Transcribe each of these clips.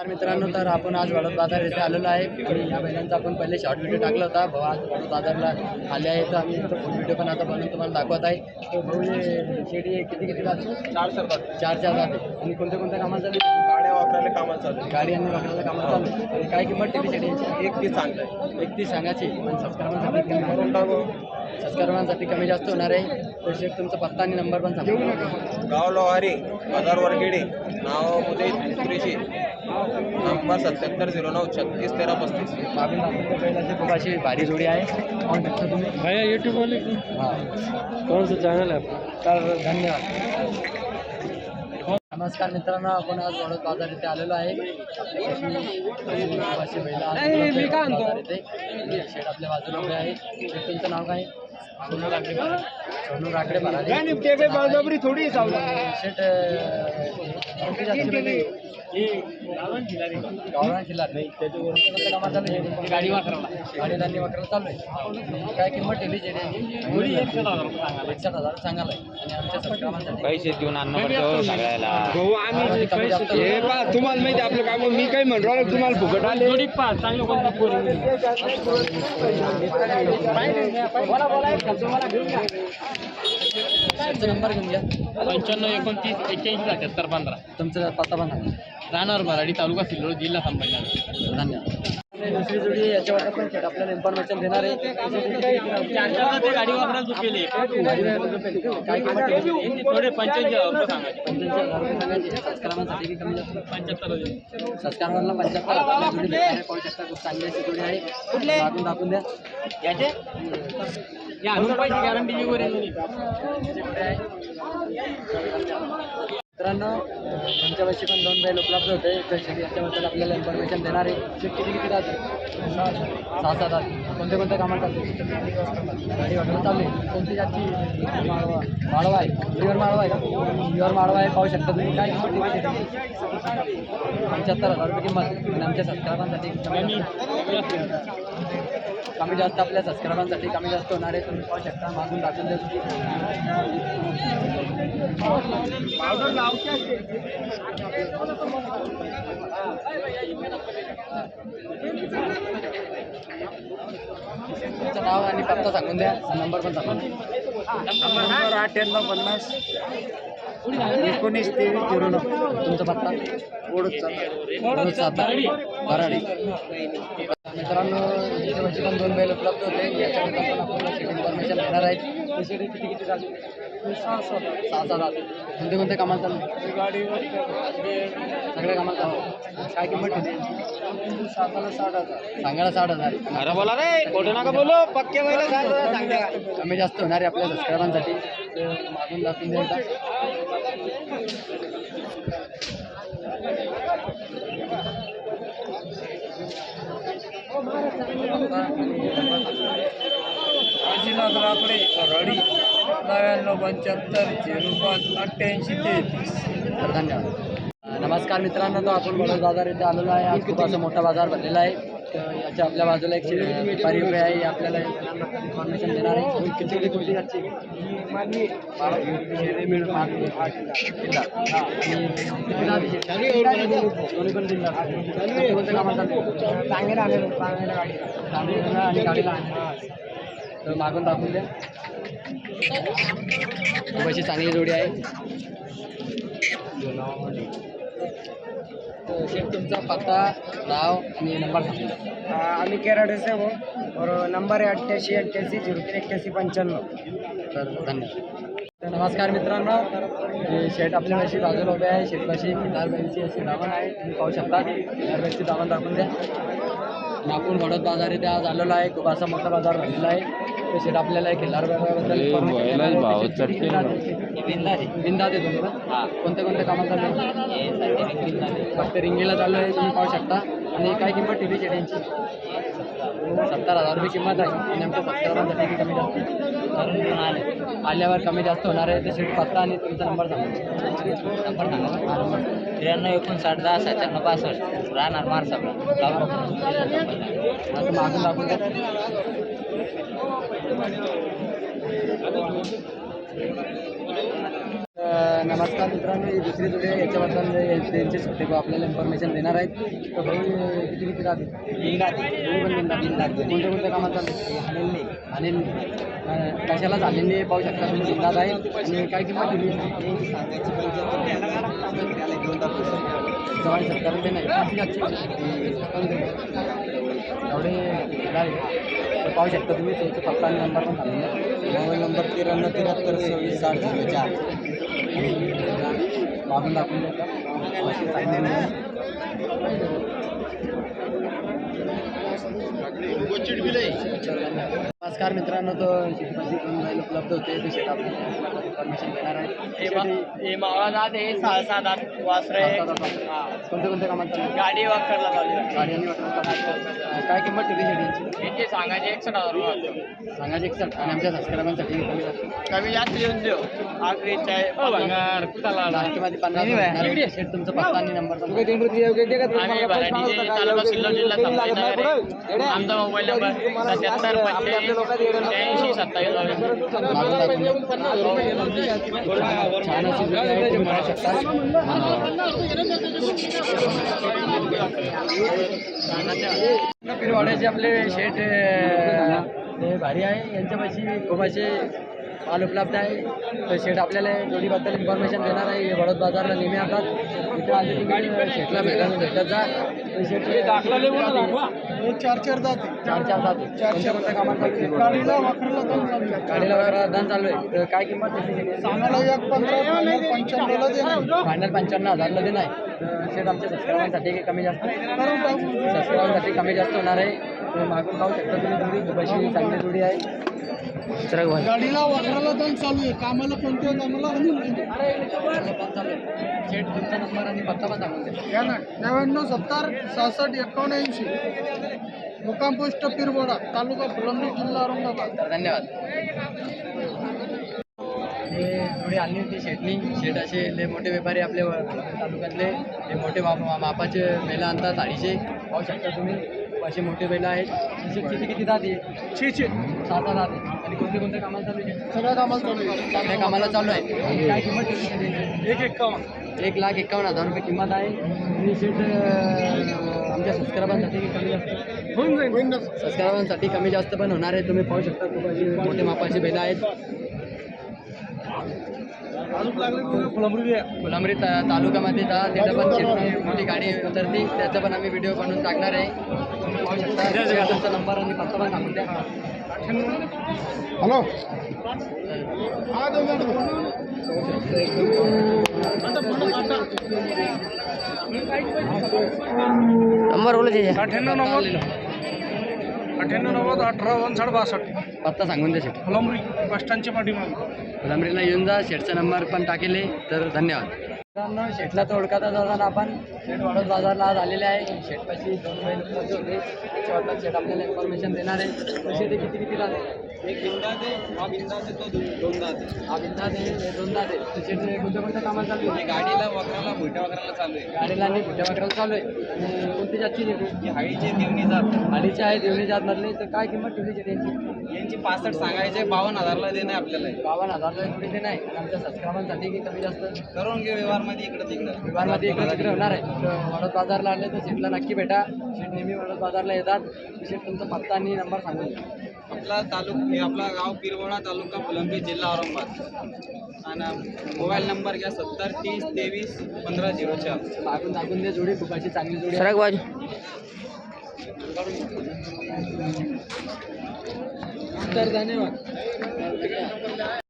तर मित्रांनो तर आपण आज वडोद बाजार येथे आलेलो आहे आणि या बैलांचा आपण पहिले शॉर्ट व्हिडिओ टाकला होता. भाऊ आज वडोद बाजारला आले आहे तर आम्ही फुल व्हिडिओ पण आता बनवून तुम्हाला दाखवत आहे. तर भाऊ हे शेडी किती किती जाते चार सरकार चार चार जाते आणि कोणत्या कोणत्या कामात चालू गाड्या वापरायला कामाला चालू. गाडी आणि वाकडाला कामात चालू. आणि काय किंमत ठेवली शेडीची? एक ती आहे एक ती सांगायची. पण टाकू सबस्क्रायबांसाठी कमी जास्त होणार आहे. शेट तुमचा पत्ता आणि नंबर पण सांगा. गाव लोहारी बाजार वरखेडी नाव उदय कुरेशी नंबर सत्याहत्तर झिरो नऊ छत्तीस तेरा पस्तीस. खूप अशी भारी जोडी आहे. पाहू शकता तुम्ही? भैया यूट्यूब वाले हाँ. कौन सा चैनल है? आपका तर धन्यवाद. नमस्कार मित्रांनो आपण आज वडोद बाज़ार इथे आलेलो आहे. अशी बैलं आज मी काय म्हणतो? बाज़ार इथे. शेट आपल्या बाजूला उभे आहे. तुमचं नाव काय? सोनू राकडे सोनू राकडे भरारी थोडी शेट अं, कोणती जातीमध्ये? गावरान खिल्लार नाही. कोणत्या कामात चालू आहे? गाडी वाकराला. गाडी दांडी वाकराला चालू आहे. काय किंमत ठेवली जेडी एकसठ हजार सांगायला. आणि आमच्या सबस्क्रायबांसाठी पैसे देऊन आणणं पडतं सगळ्याला. भाऊ आम्ही कमी जास्त हे पा तुम्हाला माहिती आपलं काम. मी काय म्हणतो तुम्हाला फुकट आले. चांगलं कोणतं शेटचा नंबर घेऊन घ्या पंच्याण्णव एकोणतीस एक्क्याऐंशी सत्याहत्तर पंधरा. तुमचा पत्ता पण सांगा राहणार मराठी तालुका सिल्लोड जिल्हा संभाजीनगर धन्यवाद. दुसरी जोडी याच्यावर पण शेट आपल्याला इन्फॉर्मेशन देणार आहे. गाडी वापरायला काय? थोडे पंच्याऐंशी कमी जास्त पंच्याहत्तर. सबस्क्रायबरला पंच्याहत्तर हजार जोडी भेटणार आहे. पाहू शकता खूप चांगली अशी जोडी आहे. दाखवून दाखवून द्या. याचे मित्रांनो त्यांच्यापाशी पण दोन बैल उपलब्ध होते. याच्याबद्दल आपल्याला इन्फॉर्मेशन देणार आहे. किती किती राहते सहा सात आठ कोणत्या कोणत्या कामात गाडी वाटणं चालू आहे. कोणती जातची माळवा. माळवा आहे. प्युअर माळवा आहे प्युअर माळवा आहे. पाहू शकता तुम्ही. काय? पंच्याहत्तर हजार रुपये किंमत आणि आमच्या सबस्क्रायबांसाठी कमी जास्त- आपल्या सबस्क्रायबांसाठी कमी जास्त होणार आहे तुम्ही पाहू शकता. मागून दाखवून द्या तुमचं नाव आणि पत्ता सांगून द्या. नंबर पण सांगून द्या. नंबर अठ्ठ्याण्णव पन्नास एकोणीस तेवीस झिरो नऊ. तुमचा पत्ता? वडूद सातारा वराडी मित्रांनो इथे म्हणजे पण दोन बैल उपलब्ध होते. याच्याबद्दल पण आपल्याला शेती इन्फॉर्मेशन देणार आहेत. शेती किती किती चालू सहा सात सहा सात आठ कोणते कोणते कामाला चालू गाडीवर सगळ्या कामाला चालू काय किंमत ठेवली साताला साठ हजार. सांगायला साठ हजार. अरे बोला रे खोटं नका बोलो. पक्के बैल सांगता कमी जास्त होणार आहे आपल्या सबस्क्रायबांसाठी मागून दाखवून द्या काशीनाथ रडी नव्याण्णव पंच्याहत्तर झिरो पाच अठ्ठ्याऐंशी तेहतीस. धन्यवाद. नमस्कार मित्रांनो तो आपण बडोद बाजार इथे आलेलो आहे. आज खूप असा मोठा बाजार भरलेला आहे. तर याच्या आपल्या बाजूला एक शे- व्यापारी उभे आहे आपल्याला इन्फॉर्मेशन देणार आहे. किती किती कोणती दोन्ही पण जिल्हा कामात आणि गाडीला तर मागून दाखवून द्या. खूप अशी चांगली जोडी आहे. शेठ तुमचा पत्ता नाव आणि नंबर सांगा. आम्ही केराडे से हो. और नंबर है अट्ठ्याऐंशी अट्ठ्याऐंशी झिरो तीन एक्क्याऐंशी पंच्याण्णव. तर धन्यवाद. तर नमस्कार मित्रांनो. हे शेट आपल्यापाशी बाजूला उभे आहे. शेटपाशी किनारबाईची अशी दावण आहे. तुम्ही पाहू शकता. किनारबाईची दावण दाखवून द्या. नागपूर भडत बाजार इथे आज आलेला आहे. खूप असा मोठा बाजार भरलेला आहे. ते शेट आपल्याला भाव चटके ना. बिंदा कोणत्या कोणत्या कामात चालू फक्त रिंगीला चालू आहे तुम्ही पाहू शकता. आणि काय किंमत ठेवली शेट्यांची सत्तर हजार रुपये किंमत आहे. आणि आमच्या सबस्क्रायबरसाठी कमी जास्त आल्यावर कमी जास्त होणार आहे. शेट पत्ता आणि तुमचा नंबर सांगा. नंबर सांगा. त्र्याण्णव एकोणसाठ दहा सत्त्याण्णव पासष्ट. राहणार मारसाबला आता मागून दाखवून नमस्कार मित्रांनो ही दुसरी जोडी याच्याबद्दल त्यांचे भाऊ आपल्याला इन्फॉर्मेशन देणार आहेत. तर अ, किती किती राहते बिंदात दोन्ही पण बिंदात बिंदात कोणत्या कोणत्या कामात चालू अनिलने. अनिल अ, कशालाच अनिलने पाहू शकता तुम्ही? बिंदात आहे. आणि काय किंमत दिली? जवान शेतकऱ्यांचे नाही. किती आजची एवढे तर पाहू शकता तुम्ही त्यांचा पत्ता आणि नंबर पण सांगितलं मोबाईल नंबर त्र्याण्णव त्र्याहत्तर सव्वीस साठ झिरो चार. मागून दाखवून देता. अशी चांगली नमस्कार मित्रांनो तो शेतीमध्ये पण बैल उपलब्ध होते ते शेत आपल्याला इन्फॉर्मेशन देणार आहे हे मावळा दात आहे सहा सहा दात वासरे कोणत्या कोणत्या कामात चालू? गाडी वाकरला चालू. गाडी आणि वाटलं काय किंमत ठेवली शेडीची यांचे सांगायचे एकसठ हजार रुपये सांगायचे एकसठ आणि आमच्या सबस्क्रायबांसाठी कमी जास्त कमी जास्त येऊन देऊ आखरी चाय भंगार कुठाला लास्टमध्ये पन्नास आहे. शेट तुमचा पत्ता आणि नंबर जिल्हा. आमचा मोबाईल नंबर सत्याहत्तर छान अशी आहे, तुम्ही पाहू शकता पिरवाड्याचे आपले शेठ हे भारी आहे. यांच्यापाशी खूप असे माल उपलब्ध आहे. तर शेठ आपल्याला जोडीबद्दल इन्फॉर्मेशन देणार आहे. हे बडोद बाजारला नेहमी तुम्ही शेठला भेटायला भेटत जा. शेठ चार चार जाते. चार चार जाते. कोणत्या कोणत्या कामात चालू आहे? गाडीला वापरला जाऊन चालू गाडीला वगैरे दान चालू आहे. तर काय किंमत त्याची शेठ? सांगायला एक पंधरा फायनल पंच्याण्णवला दे ना फायनल पंच्याण्णव हजारला दे नाही तर शेठ आमच्या सबस्क्रायबांसाठी काही कमी जास्त सबस्क्रायबांसाठी कमी जास्त होणार आहे. मागून पाहू शकता तुम्ही जोडी. दुबईची चांगली जोडी आहे. गाडीला वापरायला जाऊन चालू आहे. कामाला कोणत्या कामाला नंबर आणि पत्ता पण या ना. नव्याण्णव सत्तर सहासष्ट एकावन्न ऐंशी. मुक्काम पोस्ट पिरबोडा तालुका फुलंब्री जिल्हा औरंगाबाद. धन्यवाद. हे थोडी आणली होती शेटनी शेट असे लय मोठे व्यापारी आपले तालुक्यातले. हे मोठे माप मापाचे बैलं आणतात साडीचे पाहू शकता तुम्ही. असे मोठे बैलं आहेत. तसे किती किती जाते छे छे सहा सहा जाते आणि कोणते कोणत्या कामाला चालू आहे सगळ्या कामाला चालू आहे चांगल्या कामाला चालू आहे आणि काय किंमत ठेवली? एक एकावन्न एक लाख एकावन्न हजार रुपये किंमत आहे. आणि शेट अं, आमच्या सबस्क्रायबांसाठी कमी जास्त. होऊन जाईल. सबस्क्रायबांसाठी कमी जास्त पण होणार आहे. तुम्ही पाहू शकता खूप अशी मोठे मापाची बैलं आहेत. फुलंब्री तालुक्यामध्ये जा तिथं पण शेतकरी मोठी गाडी उतरते. त्याचा पण आम्ही व्हिडिओ बनवून टाकणार आहे. तुम्ही पाहू शकता. तुमचा नंबर आणि पत्ता पण सांगून द्या. हॅलो हा नंबर बोला. त्याच्या अठ्ठ्याण्णव नव्वद अठ्ठ्याण्णव नव्वद अठरा वनसाठ बासष्ट पत्ता सांगून द्या शेट फुलंब्री बस स्टँडच्या पाठीमागे. फुलांबरीला येऊन जा शेटचा नंबर पण टाकेले तर धन्यवाद. मित्रांनो शेटला तर ओळखतच असताना आपण शेट वाडोद बाजारला आज आलेले आहे. शेटपाशी दोन उपलब्ध होते. त्याच्याबद्दल शेट आपल्याला इन्फॉर्मेशन देणार आहे. तसे ते किती किती राहते एक बिंदात आहे हा तो दो- हा बिंदा दे हे दोनदा दे. कोणत्या कोणत्या कामाला चालू आणि आहे गाडीला वगैरेला भुट्या चालू आहे. गाडीला आणि चालू आहे. आणि कोणती जातची शेती ही हाळीचे देवणी जात. अडीचे आहे देवणी जात मधले तर काय किंमत ठेवली शेती यांची? पासष्ट सांगायचे बावन्न हजारला देणे आपल्याला. बावन्न हजारला नाही आणि आमच्या सबस्क्रायबांसाठी की कमी जास्त? करून घे व्यवहारमध्ये इकडं तिकडं. विमानमध्ये इकडे तिकडे होणार आहे. वडोद बाजारला आले तर सीटला नक्की भेटा. सीट नेहमी वडोद बाजारला येतात. सीट तुमचा पत्ता आणि नंबर सांगून द्या. आपला तालुक हे आपला गाव पिरवडा तालुका फुलंब्री जिल्हा औरंगाबाद. आणि मोबाईल नंबर घ्या सत्तर तीस तेवीस पंधरा झिरो चार. मागून दाखवून दे जोडी खूप अशी चांगली जोडी. आहे. तर धन्यवाद.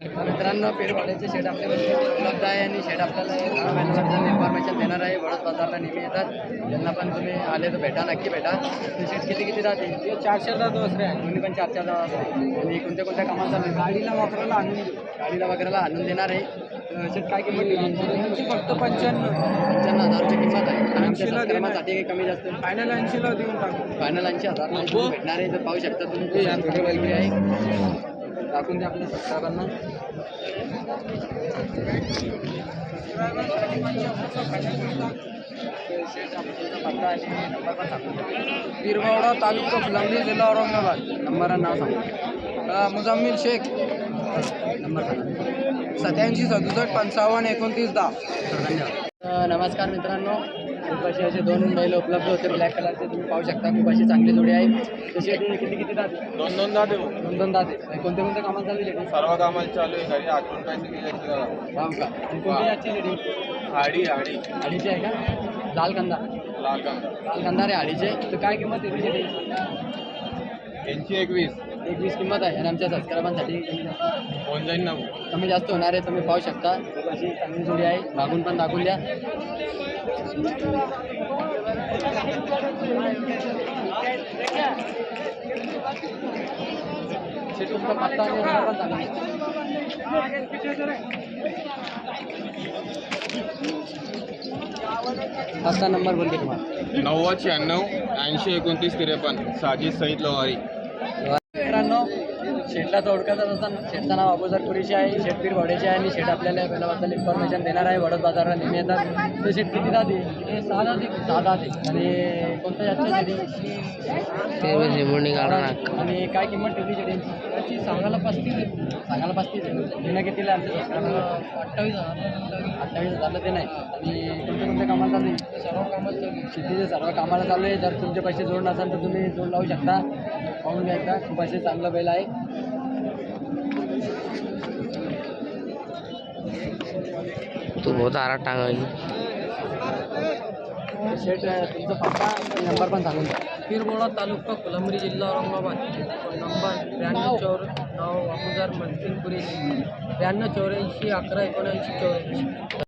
मित्रांनो पेरवाड्याचे शेड आपल्याकडे उपलब्ध आहे आणि शेड आपल्याला इन्फॉर्मेशन देणार आहे. वडोद बाजारला नेहमी येतात. त्यांना पण तुम्ही आले तर भेटा नक्की भेटा. ते शेड किती किती राहते? चारशे जातो दुसरे आहे दोन्ही पण चार चार जात आणि कोणत्या कोणत्या कामात चालू? गाडीला वापरायला आणून. गाडीला वगैरेला आणून देणार आहे. शेड काय किंमत फक्त पंच्याण्णव. पंच्याण्णव हजार रुपये किंमत आहे. आमच्या कमी जास्त. फायनल ऐंशीला देऊन टाकू. फायनल ऐंशी हजार. भेटणार आहे तर पाहू शकता तुम्ही. आहे. टाकून द्या आपल्या सबस्क्रायबांना पत्ता आणि नंबर पण सांगून द्या. तालुका फुलंब्री जिल्हा औरंगाबाद. नंबर नाव सांगून द्या. मुजाम्मिल शेख. नंबर सांगा. सत्याऐंशी सदुसष्ट पंचावन्न एकोणतीस दहा. नमस्कार मित्रांनो. खूप असे असे दोन बैल उपलब्ध होते. ब्लॅक कलरचे तुम्ही पाहू शकता. खूप अशी चांगली जोडी आहे तशी किती किती दाते? दोन दोन दहा देऊ दोन दोन दाते कोणते कोणते कामाला चालू सर्व कामाला चालू आहे. घरी आठवण दिले राम का? कोणती याची लेडी हाडी हाडी अडीचे आहे का? लाल कंदा. लाल काम लाल कंदा रे अडीचे तर काय किंमत आहे तुझी यांची एकवीस एकवीस किंमत आहे आणि आमच्या सबस्क्रायबांसाठी कमी जास्त- होऊन जाईल ना कमी जास्त होणार आहे तुम्ही पाहू शकता. अशी चांगली जोडी आहे. मागून पण दाखवून द्या. पत्ता आणि नंबर पण पत्ता नंबर बोलते तुम्हाला. नव्वद शहाण्णव ऐंशी एकोणतीस त्रेपन्न साजिद सईद लोहारी. शेटला तर ओळखतच असताना शेटचं नाव अबोजर पुरीचे आहे शेटपीर घोड्याचे आहे आणि शेट आपल्याला बैलाबद्दल इन्फॉर्मेशन देणार आहे. वडद बाजारला नेहमी येतात. तर शेट किती दादी सहा आणि कोणत्या जातची शेडी आणि काय किंमत ठेवली शेडींची त्याची सांगायला पस्तीस आहे. सांगायला पस्तीस आहे. तिनं कितीला आमच्या अठ्ठावीस हजार. अठ्ठावीस हजारला ते नाही. आणि कोणत्या कोणत्या कामाला आहे सर्व कामाला चालू आहे शेतीचे सर्व कामाला चालू आहे. जर तुमचे पैसे जोड नसाल तर तुम्ही जोड लावू शकता. पाहून घ्या एकदा. खूप असे चांगलं बैल आहे. तू बहुत आरा टांगा शेट तुमचा पत्ता नंबर पण सांगून द्या. पिरबोळा तालुका फुलंब्री जिल्हा औरंगाबाद. नंबर ब्याण्णव चौर नाव अबुजार मनकिनपुरी ब्याण्णव चौऱ्याऐंशी अकरा एकोणऐंशी चौऱ्याऐंशी.